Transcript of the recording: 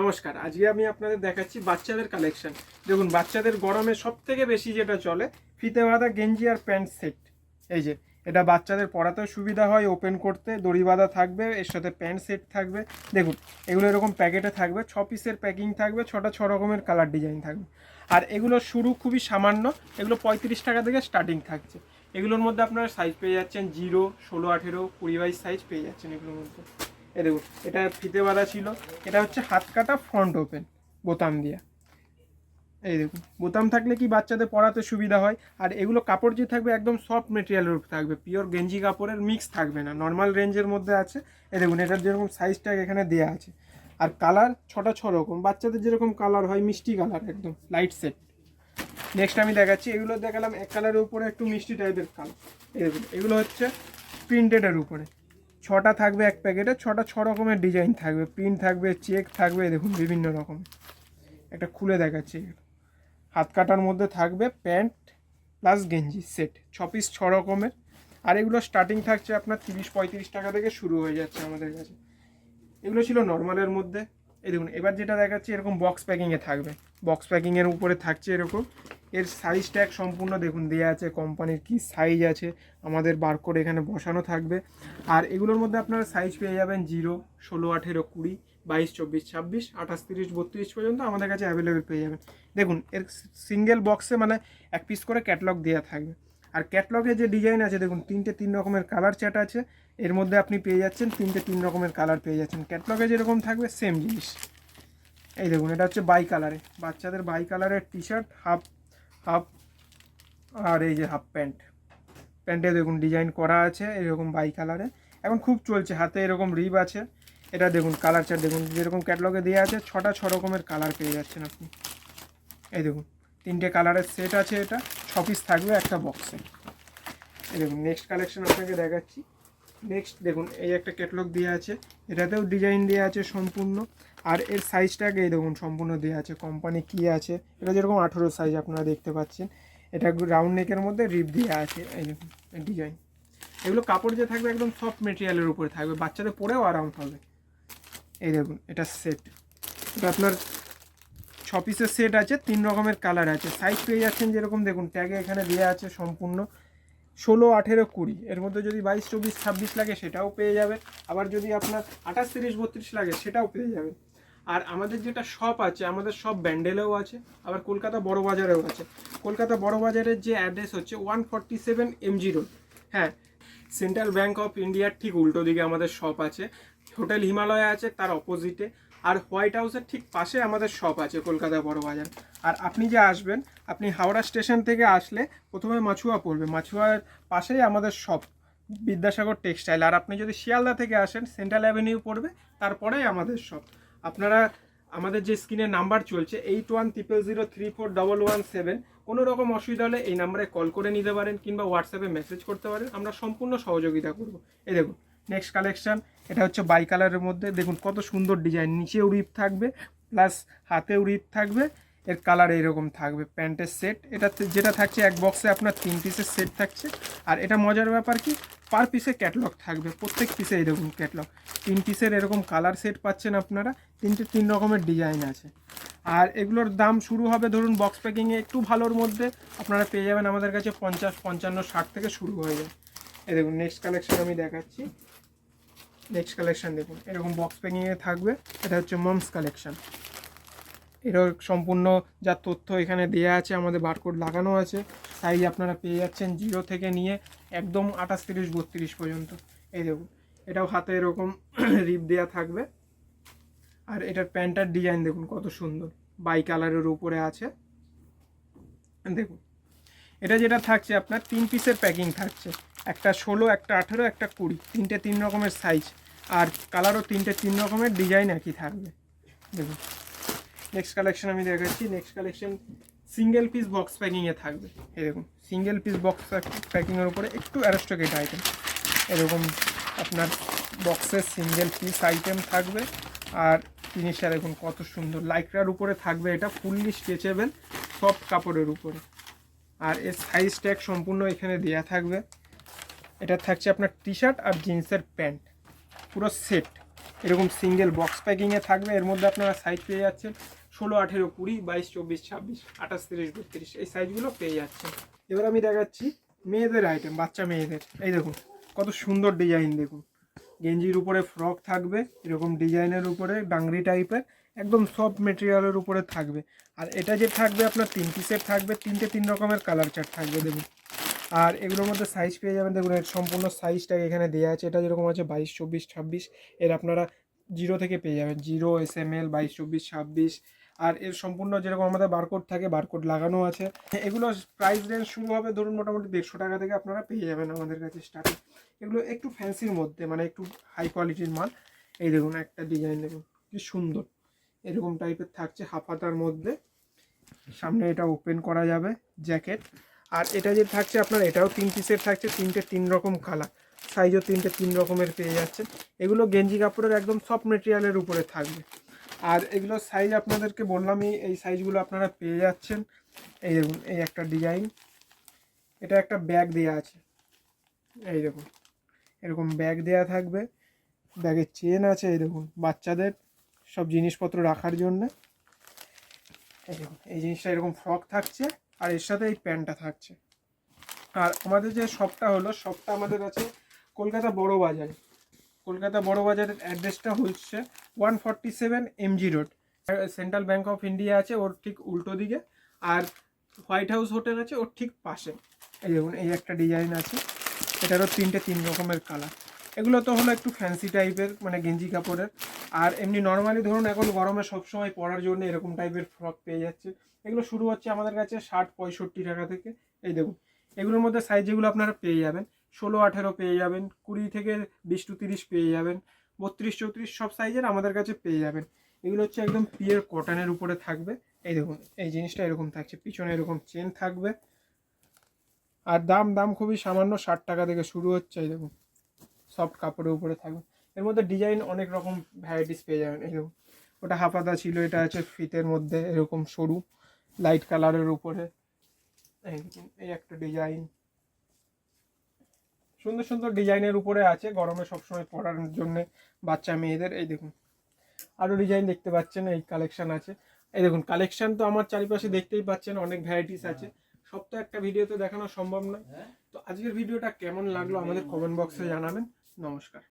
নমস্কার, আজকে আমি আপনাদের দেখাচ্ছি বাচ্চাদের কালেকশন দেখুন, বাচ্চাদের গরমে সব থেকে বেশি যেটা চলে, ফিতে বাঁধা গেঞ্জি আর প্যান্ট সেট। এই যে, এটা বাচ্চাদের পরাতেও সুবিধা হয় ওপেন করতে, দড়ি বাঁধা থাকবে, এর সাথে প্যান্ট সেট থাকবে। দেখুন, এগুলো এরকম প্যাকেটে থাকবে, ছ পিসের প্যাকিং থাকবে, ছটা ছ রকমের কালার ডিজাইন থাকবে। আর এগুলো শুরু খুবই সামান্য, এগুলো পঁয়ত্রিশ টাকা থেকে স্টার্টিং থাকছে। এগুলোর মধ্যে আপনারা সাইজ পেয়ে যাচ্ছেন জিরো ষোলো, আঠেরো, কুড়ি বাইশ সাইজ পেয়ে যাচ্ছেন এগুলোর মধ্যে। এ দেখুন এটা ফিতে বাঁধা ছিল। এটা হচ্ছে হাত কাটা ফ্রন্ট ওপেন বোতাম দিয়া। এই দেখুন বোতাম থাকলে কি বাচ্চাদের পরাতে সুবিধা হয়? আর এগুলো কাপড় যে থাকবে একদম সফট মেটেরিয়ালের উপর থাকবে পিওর গেঞ্জি কাপড়ের মিক্স থাকবে না নর্মাল রেঞ্জের মধ্যে আছে। এই দেখুন, এটার যেরকম সাইজটা এখানে দেওয়া আছে। আর কালার ছটা ছ রকম বাচ্চাদের যেরকম কালার হয়, মিষ্টি কালার একদম লাইট সেট নেক্সট আমি দেখাচ্ছি, এগুলো দেখালাম এক কালারের উপরে একটু মিষ্টি টাইপের কালার এই দেখুন, এগুলো হচ্ছে প্রিন্টেডের উপরে। ছটা থাকবে এক প্যাকেটে, ছটা, ছ রকমের ডিজাইন থাকবে, প্রিন্ট থাকবে, চেক থাকবে দেখুন বিভিন্ন রকম। একটা খুলে দেখাচ্ছি। হাত কাটার মধ্যে থাকবে প্যান্ট প্লাস গেঞ্জি সেট, ছ পিস, ছ রকমের। আর এগুলো স্টার্টিং থাকছে আপনার তিরিশ পঁয়ত্রিশ টাকা থেকে শুরু হয়ে যাচ্ছে আমাদের কাছে। এগুলো ছিল নর্মালের মধ্যে। এই দেখুন, এবার যেটা দেখাচ্ছি, এরকম বক্স প্যাকিংয়ে থাকবে। বক্স প্যাকিংয়ের উপরে থাকছে এরকম। এর সাইজ ট্যাগ সম্পূর্ণ দেখুন দেওয়া আছে কোম্পানির কি সাইজ আছে, আমাদের বারকোড এখানে বসানো থাকবে। আর এগুলোর মধ্যে আপনারা সাইজ পেয়ে যাবেন জিরো ষোলো, আঠেরো, কুড়ি, বাইশ, চব্বিশ, ছাব্বিশ, আঠাশ, তিরিশ, বত্রিশ পর্যন্ত আমাদের কাছে অ্যাভেলেবেল পেয়ে যাবেন। দেখুন, এর সিঙ্গেল বক্সে মানে এক পিস করে ক্যাটলগ দেওয়া থাকবে। আর ক্যাটলগে যে ডিজাইন আছে, দেখুন, তিনটে তিন রকমের কালার চ্যাট আছে। এর মধ্যে আপনি পেয়ে যাচ্ছেন তিনটে তিন রকমের কালার পেয়ে যাচ্ছেন। ক্যাটলগে যেরকম থাকবে সেম জিনিস। এই দেখুন, এটা হচ্ছে বাই কালারে বাচ্চাদের বাই কালারের টি শার্ট হাফ হাফ আর এই যে হাফ প্যান্ট প্যান্টে দেখুন ডিজাইন করা আছে এরকম বাই কালারে এখন খুব চলছে, হাতে এরকম রিব আছে। এটা দেখুন কালার চার্ট দেখুন, যেরকম ক্যাটলগে দেওয়া আছে, ছটা, ছ রকমের কালার পেয়ে যাচ্ছেন আপনি। এই দেখুন, তিনটে কালারের সেট আছে এটা, ছ পিস থাকবে একটা বক্সে এই দেখুন নেক্সট কালেকশন আপনাকে দেখাচ্ছি। নেক্সট দেখুন, এই একটা ক্যাটলগ দেওয়া আছে। এটাতেও ডিজাইন দেওয়া আছে সম্পূর্ণ। আর এর সাইজটাকে এই দেখুন, সম্পূর্ণ দেওয়া আছে। কোম্পানি কী আছে? এটা যেরকম আঠেরো সাইজ আপনারা দেখতে পাচ্ছেন। এটা রাউন্ড নেকের মধ্যে রিপ দেওয়া আছে, এই দেখুন ডিজাইন এগুলো কাপড় যে থাকবে একদম সফট মেটেরিয়ালের উপরে থাকবে। বাচ্চাদের পরেও আরাম হবে এই দেখুন, এটা সেট এটা আপনার ছ পিসের সেট আছে, তিন রকমের কালার আছে। সাইজ পেয়ে যাচ্ছেন যেরকম, দেখুন ট্যাগে এখানে দেওয়া আছে সম্পূর্ণ। ষোলো, আঠেরো, কুড়ি। এর মধ্যে যদি বাইশ, চব্বিশ, ছাব্বিশ লাগে সেটাও পেয়ে যাবে। আবার যদি আপনার আঠাশ, তিরিশ, বত্রিশ লাগে সেটাও পেয়ে যাবে। আর আমাদের যেটা শপ আছে, আমাদের সব ব্যান্ডেলেও আছে, আবার কলকাতা বড় বাজারেও আছে। কলকাতা বড় বাজারের যে অ্যাড্রেস হচ্ছে one forty seven MG road হ্যাঁ সেন্ট্রাল ব্যাঙ্ক অফ ইন্ডিয়ার ঠিক উল্টো দিকে আমাদের শপ আছে। হোটেল হিমালয় আছে, তার অপোজিটে আর হোয়াইট হাউসের ঠিক পাশে আমাদের শপ আছে কলকাতা বড় বাজার। আর আপনি যে আসবেন, আপনি হাওড়া স্টেশন থেকে আসলে প্রথমে মাছুয়া পড়বে। মাছুয়ার পাশেই আমাদের শপ বিদ্যাসাগর টেক্সটাইল। আর আপনি যদি শিয়ালদা থেকে আসেন, সেন্ট্রাল অ্যাভিনিউ পড়বে, তারপরেই আমাদের শপ আপনারা, আমাদের যে স্ক্রিনে নাম্বার চলছে eight one triple zero three four double one seven কোনো রকম অসুবিধা হলে এই নাম্বারে কল করে নিতে পারেন কিংবা হোয়াটসঅ্যাপে মেসেজ করতে পারেন। আমরা সম্পূর্ণ সহযোগিতা করব। এই দেখুন নেক্সট কালেকশান এটা হচ্ছে বাই কালারের মধ্যে। দেখুন কত সুন্দর ডিজাইন নিচেও রিপ থাকবে প্লাস হাতেও রিপ থাকবে। এর কালার এরকম থাকবে, প্যান্টের সেট এটা যেটা থাকছে, এক বক্সে আপনার তিন পিসের সেট থাকছে। আর এটা মজার ব্যাপার কি পার পিসে ক্যাটলগ থাকবে, প্রত্যেক পিসে এরকম ক্যাটলগ তিন পিসের এরকম কালার সেট পাচ্ছেন আপনারা, তিনটে তিন রকমের ডিজাইন আছে। আর এগুলোর দাম শুরু হবে ধরুন বক্স প্যাকিংয়ে একটু ভালোর মধ্যে, আপনারা পেয়ে যাবেন আমাদের কাছে পঞ্চাশ, পঞ্চান্ন, ষাট থেকে শুরু হয়ে যায়। এ দেখুন নেক্সট কালেকশন আমি দেখাচ্ছি। নেক্সট কালেকশন দেখুন, এরকম বক্স প্যাকিংয়ে থাকবে, এটা হচ্ছে মমস কালেকশন এরও সম্পূর্ণ যা তথ্য এখানে দেওয়া আছে, আমাদের বারকোড লাগানো আছে। সাইজ আপনারা পেয়ে যাচ্ছেন জিরো থেকে নিয়ে একদম আঠাশ, তিরিশ, বত্রিশ পর্যন্ত। এই দেখুন, এটাও হাতে এরকম রিপ দেওয়া থাকবে। আর এটার প্যান্টার ডিজাইন দেখুন, কত সুন্দর। বাই কালারের উপরে আছে। দেখুন, এটা যেটা থাকছে আপনার, তিন পিসের প্যাকিং থাকছে। একটা ষোলো, একটা আঠেরো, একটা কুড়ি, তিনটে তিন রকমের সাইজ আর কালারও তিনটে তিন রকমের ডিজাইন একই থাকবে। দেখুন নেক্সট কালেকশন আমি দেখাচ্ছি। Next collection single piece box প্যাকিংয়ে থাকবে। এরকম সিঙ্গেল পিস বক্স প্যাকিংয়ের উপরে একটু অ্যারোস্টোকেট আইটেম এরকম আপনার বক্সের সিঙ্গেল পিস আইটেম থাকবে। আর জিনিসটা দেখুন কত সুন্দর। লাইকরার উপরে থাকবে এটা ফুললি স্ট্রেচেবেল সফট কাপড়ের উপরে। আর এর সাইজ ট্যাগ সম্পূর্ণ এখানে দেওয়া থাকবে। এটা থাকছে আপনার টি শার্ট আর জিন্সের প্যান্ট। পুরো সেট এরকম সিঙ্গেল বক্স প্যাকিংয়ে থাকবে। এর মধ্যে আপনারা সাইজ পেয়ে যাচ্ছেন। ষোলো, আঠেরো, কুড়ি, বাইশ, চব্বিশ, ছাব্বিশ, আঠাশ, তিরিশ, বত্রিশ এই সাইজগুলো পেয়ে যাচ্ছেন। এবার আমি দেখাচ্ছি মেয়েদের আইটেম বাচ্চা মেয়েদের। এই দেখুন, কত সুন্দর ডিজাইন দেখুন। গেঞ্জির উপরে ফ্রক থাকবে, এরকম ডিজাইনের উপরে ডাংরি টাইপের একদম সফট মেটেরিয়ালের উপরে থাকবে। আর এটা যে থাকবে, আপনার তিন পিসের থাকবে, তিনটে তিন রকমের কালার চার্ট থাকবে, দেখুন। আর এগুলোর মধ্যে সাইজ পেয়ে যাবেন, দেখুন, এর সম্পূর্ণ সাইজটা এখানে দেওয়া আছে। এটা যেরকম আছে, বাইশ, চব্বিশ, ছাব্বিশ, এর আপনারা জিরো থেকে পেয়ে যাবেন। জিরো এস এম এল বাইশ, চব্বিশ, ছাব্বিশ আর এর সম্পূর্ণ যেরকম আমাদের বারকোড থাকে বারকোড লাগানো আছে। এগুলো প্রাইস রেঞ্জ শুরু হবে ধরুন মোটামুটি দেড়শো টাকা থেকে আপনারা পেয়ে যাবেন আমাদের কাছে স্টার্টিং এগুলো একটু ফ্যান্সির মধ্যে মানে একটু হাই কোয়ালিটির মাল। এই দেখুন একটা ডিজাইন দেখুন কি সুন্দর। এরকম টাইপের থাকছে হাফাতার মধ্যে। সামনে এটা ওপেন করা যাবে জ্যাকেট আর এটা যে থাকছে আপনার, এটাও তিন পিসের থাকছে, তিনটে তিন রকম কালার সাইজও তিনটে তিন রকমের পেয়ে যাচ্ছেন। এগুলো গেঞ্জি কাপড়ের একদম সফট মেটেরিয়ালের উপরে থাকবে। আর এগুলোর সাইজ আপনাদেরকে বললামই, এই সাইজগুলো আপনারা পেয়ে যাচ্ছেন। এই দেখুন, এই একটা ডিজাইন এটা একটা ব্যাগ দেওয়া আছে। এই দেখুন, এরকম ব্যাগ দেওয়া থাকবে। ব্যাগের চেন আছে, এই দেখুন, বাচ্চাদের সব জিনিসপত্র রাখার জন্য। এই দেখুন, এই জিনিসটা এরকম ফ্রক থাকছে, আর এর সাথে এই প্যান্টটা থাকছে। আর আমাদের যে শপটা হলো শপটা আমাদের আছে কলকাতা বড় বাজারে। কলকাতা বড় বাজারের অ্যাড্রেসটা হচ্ছে one forty seven MG road. Central bank of India আছে, ওর ঠিক উল্টো দিকে। আর হোয়াইট হাউস হোটেল আছে, ওর ঠিক পাশে। এই দেখুন, এই একটা ডিজাইন আছে, এটারও তিনটে তিন রকমের কালার। এগুলো তো হলো একটু ফ্যান্সি টাইপের মানে গেঞ্জি কাপড়ের। আর এমনি নর্মালি ধরুন, এখন গরমে সবসময় পরার জন্য এরকম টাইপের ফ্রক পেয়ে যাচ্ছে। এগুলো শুরু হচ্ছে আমাদের কাছে ষাট পঁয়ষট্টি টাকা থেকে। এই দেখুন, এগুলোর মধ্যে সাইজ যেগুলো আপনারা পেয়ে যাবেন ষোলো, আঠেরো পেয়ে যাবেন, কুড়ি থেকে বিশ টু তিরিশ পেয়ে যাবেন, বত্রিশ, চৌত্রিশ সব সাইজের আমাদের কাছে পেয়ে যাবেন। এগুলো হচ্ছে একদম পিওর কটনের উপরে থাকবে। এই দেখুন, এই জিনিসটা এরকম থাকছে, পিছনে এরকম চেন থাকবে। আর দাম দাম খুবই সামান্য, ষাট টাকা থেকে শুরু হচ্ছে, এই দেখুন সফট কাপড়ের উপরে থাকবে। এর মধ্যে ডিজাইন অনেক রকম ভ্যারাইটিস পেয়ে যাবেন, এই দেখুন। ওটা হাফাতা ছিল, এটা আছে ফিতের মধ্যে এরকম সরু লাইট কালারের উপরে। এই একটা ডিজাইন সুন্দর সুন্দর ডিজাইনের উপরে আছে গরমে সবসময় পরার জন্য বাচ্চা মেয়েদের। এই দেখুন আরও ডিজাইন দেখতে পাচ্ছেন এই কালেকশান আছে। এই দেখুন কালেকশান তো আমার চারিপাশে দেখতেই পাচ্ছেন অনেক ভ্যারাইটিস আছে। সব তো একটা ভিডিওতে দেখানো সম্ভব নয়। তো আজকের ভিডিওটা কেমন লাগল আমাদের কমেন্ট বক্সে জানাবেন। নমস্কার।